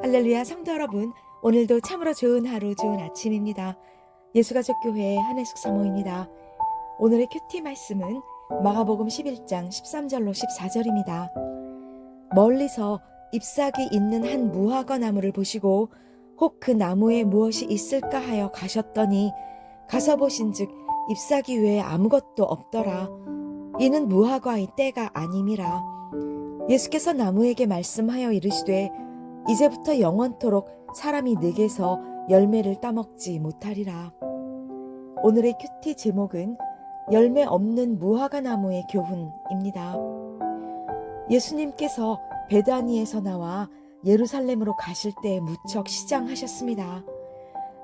할렐루야 성도 여러분 오늘도 참으로 좋은 하루 좋은 아침입니다. 예수가족교회 한혜숙 사모입니다. 오늘의 큐티 말씀은 마가복음 11장 13절로 14절입니다. 멀리서 잎사귀 있는 한 무화과 나무를 보시고 혹 그 나무에 무엇이 있을까 하여 가셨더니 가서 보신즉 잎사귀 외에 아무것도 없더라. 이는 무화과의 때가 아님이라. 예수께서 나무에게 말씀하여 이르시되 이제부터 영원토록 사람이 늙에서 열매를 따먹지 못하리라. 오늘의 큐티 제목은 열매 없는 무화과 나무의 교훈입니다. 예수님께서 베다니에서 나와 예루살렘으로 가실 때 무척 시장하셨습니다.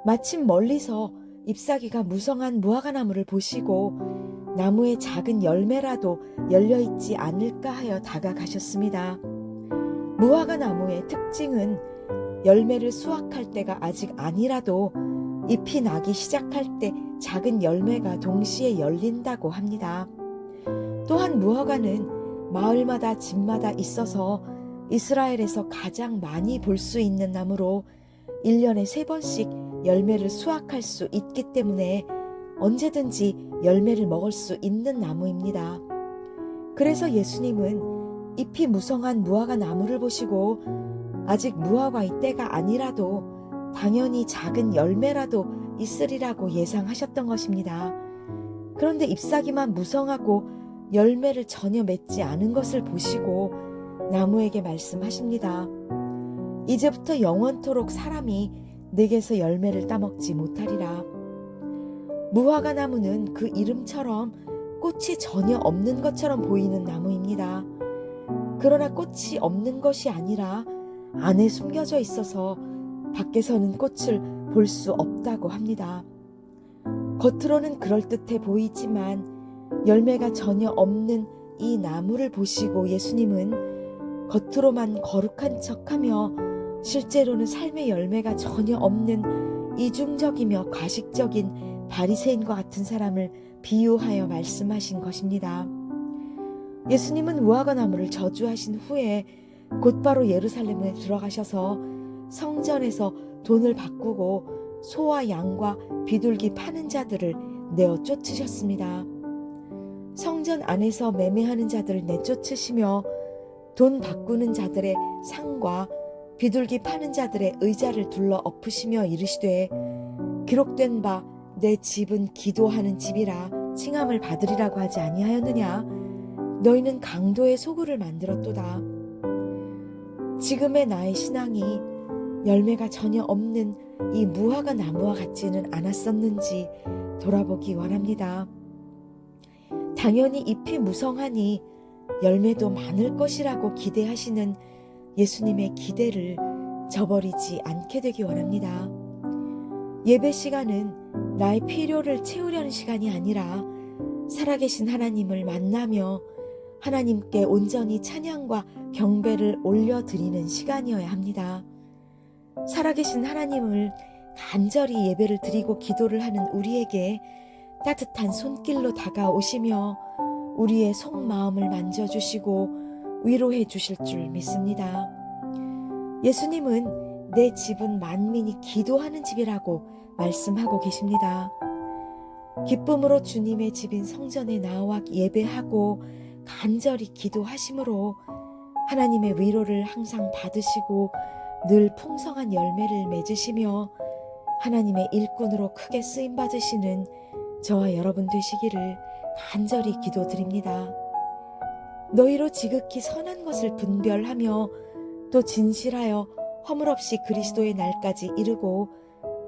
마침 멀리서 잎사귀가 무성한 무화과 나무를 보시고 나무에 작은 열매라도 열려 있지 않을까 하여 다가가셨습니다. 무화과 나무의 특징은 열매를 수확할 때가 아직 아니라도 잎이 나기 시작할 때 작은 열매가 동시에 열린다고 합니다. 또한 무화과는 마을마다 집마다 있어서 이스라엘에서 가장 많이 볼 수 있는 나무로 1년에 세 번씩 열매를 수확할 수 있기 때문에 언제든지 열매를 먹을 수 있는 나무입니다. 그래서 예수님은 잎이 무성한 무화과 나무를 보시고 아직 무화과의 때가 아니라도 당연히 작은 열매라도 있으리라고 예상하셨던 것입니다. 그런데 잎사귀만 무성하고 열매를 전혀 맺지 않은 것을 보시고 나무에게 말씀하십니다. 이제부터 영원토록 사람이 내게서 열매를 따먹지 못하리라. 무화과 나무는 그 이름처럼 꽃이 전혀 없는 것처럼 보이는 나무입니다. 그러나 꽃이 없는 것이 아니라 안에 숨겨져 있어서 밖에서는 꽃을 볼 수 없다고 합니다. 겉으로는 그럴듯해 보이지만 열매가 전혀 없는 이 나무를 보시고 예수님은 겉으로만 거룩한 척하며 실제로는 삶의 열매가 전혀 없는 이중적이며 과식적인 바리새인과 같은 사람을 비유하여 말씀하신 것입니다. 예수님은 무화과 나무를 저주하신 후에 곧바로 예루살렘에 들어가셔서 성전에서 돈을 바꾸고 소와 양과 비둘기 파는 자들을 내어 쫓으셨습니다. 성전 안에서 매매하는 자들을 내쫓으시며 돈 바꾸는 자들의 상과 비둘기 파는 자들의 의자를 둘러 엎으시며 이르시되 기록된 바 내 집은 기도하는 집이라 칭함을 받으리라고 하지 아니하였느냐 너희는 강도의 소굴을 만들었도다 지금의 나의 신앙이 열매가 전혀 없는 이 무화과 나무와 같지는 않았었는지 돌아보기 원합니다. 당연히 잎이 무성하니 열매도 많을 것이라고 기대하시는 예수님의 기대를 저버리지 않게 되기 원합니다. 예배 시간은 나의 필요를 채우려는 시간이 아니라 살아계신 하나님을 만나며 하나님께 온전히 찬양과 경배를 올려드리는 시간이어야 합니다. 살아계신 하나님을 간절히 예배를 드리고 기도를 하는 우리에게 따뜻한 손길로 다가오시며 우리의 속마음을 만져주시고 위로해 주실 줄 믿습니다. 예수님은 내 집은 만민이 기도하는 집이라고 말씀하고 계십니다. 기쁨으로 주님의 집인 성전에 나와 예배하고 간절히 기도하심으로 하나님의 위로를 항상 받으시고 늘 풍성한 열매를 맺으시며 하나님의 일꾼으로 크게 쓰임 받으시는 저와 여러분 되시기를 간절히 기도드립니다. 너희로 지극히 선한 것을 분별하며 또 진실하여 허물없이 그리스도의 날까지 이르고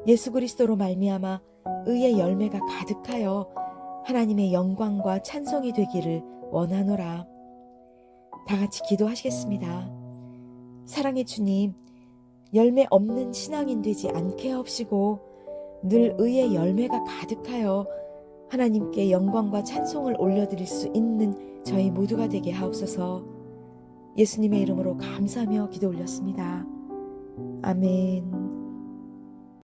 예수 그리스도로 말미암아 의의 열매가 가득하여 하나님의 영광과 찬송이 되기를 원하노라. 다 같이 기도하시겠습니다. 사랑의 주님, 열매 없는 신앙인 되지 않게 하옵시고 늘 의의 열매가 가득하여 하나님께 영광과 찬송을 올려드릴 수 있는 저희 모두가 되게 하옵소서 예수님의 이름으로 감사하며 기도 올렸습니다. 아멘.